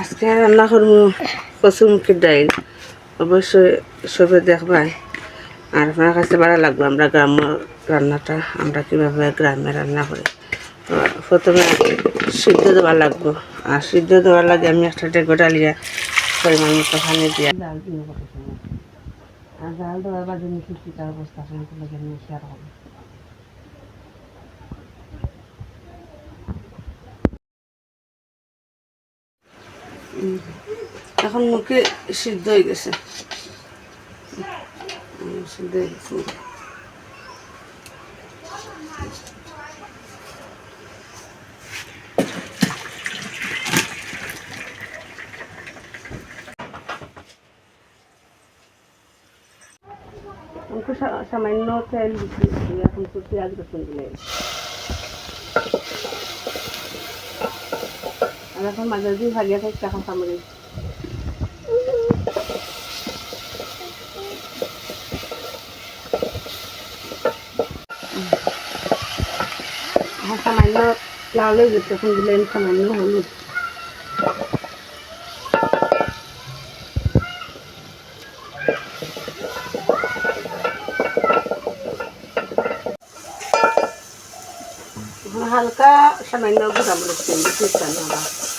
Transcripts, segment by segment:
আজকে রান্না করব কচুমুখির ডাইল। অবশ্যই সবে দেখবাই। আর আপনার কাছে ভালো লাগবে আমরা গ্রাম্য রান্নাটা, আমরা কীভাবে গ্রামে রান্না করি। প্রথমে সিদ্ধ দেওয়া লাগবো। আর সিদ্ধ দেওয়ার লাগে আমি একটা ডেগো ডালিয়া পরিমাণ মতো পানি দিয়ে। ডাল কত আর ডাল দেওয়ার বাদে মিশি চিটার অবস্থা শুনতে লাগে মিশি আর হবে এখন মুখে সিদ্ধ হয়ে গেছে। সিদ্ধ হয়ে গেছে। সামান্য তেল দিচ্ছি এখন তো পেঁয়াজ রসুন দিলে। এখন মাঝে দিয়ে ভাজিয়া খাই এখন সামনে সামান্য লাল হয়ে গেছে, এখন দিলেন সামান্য হলুদ হালকা সামান্য গুঁড়ামরিচ দিন, বেশি না।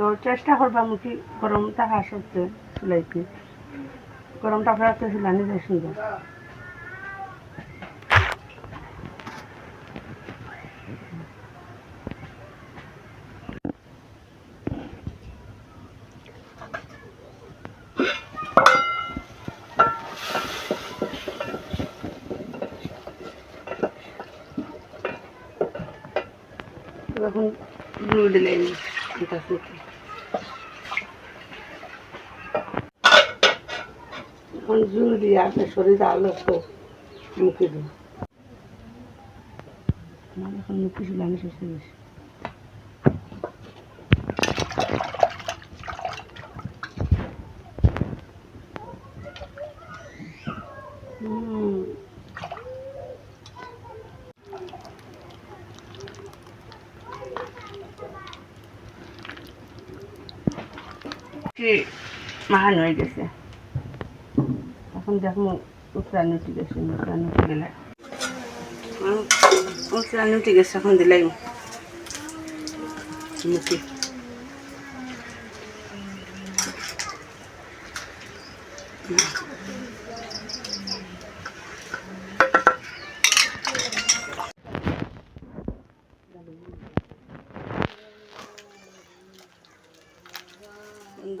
তো চেষ্টা করবা মুখি গরমটা থাকা সত্ত্বে চুলাইতে। গরমটা থাকা রাখতে চুলানি যায় সুন্দর এখন গুঁড়ো দিলেন এটা এখন জুল দিয়ে আপনি শরীরে আলো তো মুখে আমার এখন মুখে শেষ হয়ে গেছে। হুম। কি? মাহান হয়ে গেছে। এখন দেখুন উত্তরায়ণ উঠে গেছে উত্তরায়ণ উঠে গেলে। উত্তরায়ণ উঠে গেছে এখন দিলাই। মুখে। বন্ধ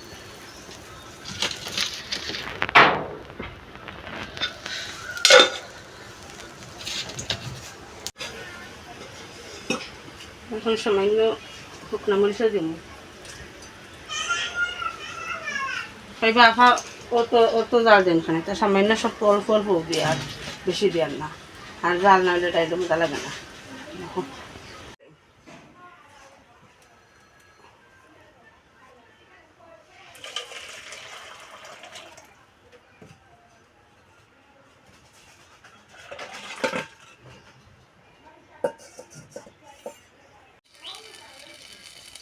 এখন সামান্য শুকনা মরিচও দিব। খাইবা আফা, অত অত জাল দেন খানে তা সামান্য সব অল্প অল্প দিয়ে আর বেশি দেন না। আর জাল না হলে টাইলে মতো লাগে না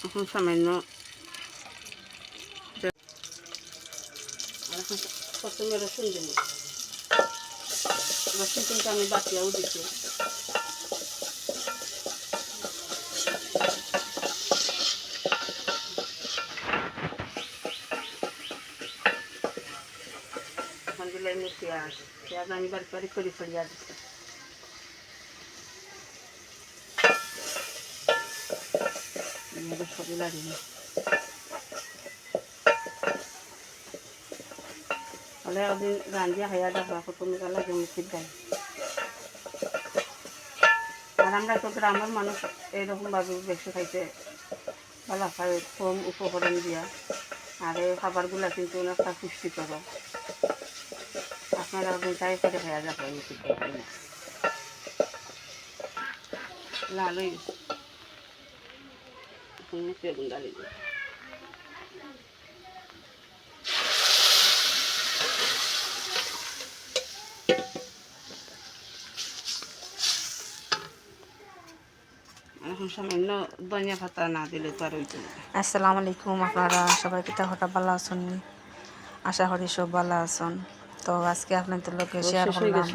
এখন সামান্য আর এখন প্রথমে রসুন দেব রসুন কিন্তু আমি বাকিয়াও দিচ্ছি এখন দিলাম পেঁয়াজ। পেঁয়াজ আমি বাড়ি বাড়ি করে ফেলি আজকে। দিচ্ছি সবই লাগিনি হলে ওদিন রান্ধিয়া খাইয়া দেখবা কত মেঘা লাগে মুখির গায়ে আর আমরা তো গ্রামের মানুষ এইরকমভাবে বেশি খাইতে ভালো খাই কম উপকরণ দিয়া। আর এই খাবারগুলা কিন্তু অনেকটা পুষ্টিকর। আপনারা ওদিন তাই করে খাইয়া যাবে মুখির গায়ে না লাল হয়ে গেছে এখন বেগুন ডালি দিই তো আসসালামু আলাইকুম। আপনারা সবাই কিতা হঠাৎ ভালো আছেন? আশা করি সব ভালো আছেন। তো আজকে আপনাদের লোকে শেয়ার করলাম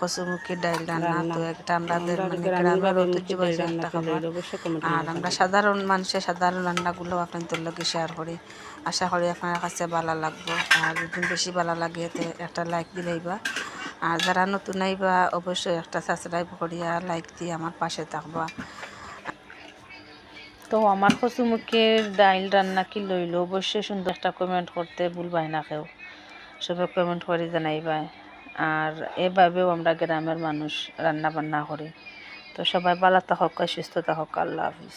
কচুমুখী ডাইল রান্না। তো একটা আমাদের মানে গ্রামের ঐতিহ্যবাহী একটা খাবার। আর আমরা সাধারণ মানুষের সাধারণ রান্নাগুলো আপনাদের লোকে শেয়ার করি। আশা করি আপনার কাছে ভালো লাগবে। আর যদি বেশি ভালো লাগে তো একটা লাইক দিলেইবা আর যারা নতুন আইবা অবশ্যই একটা সাবস্ক্রাইব করিয়া লাইক দিয়ে আমার পাশে থাকবা। তো আমার কচুমুখের ডাইল রান্না কি লইলো? অবশ্যই সুন্দর একটা কমেন্ট করতে ভুলবাই না কেউ। সবাই কমেন্ট করে জানাইবাই আর এভাবেও আমরা গ্রামের মানুষ রান্না বান্না করি। তো সবাই ভালো থাকক, সুস্থ থাকক, আল্লাহ হাফিজ।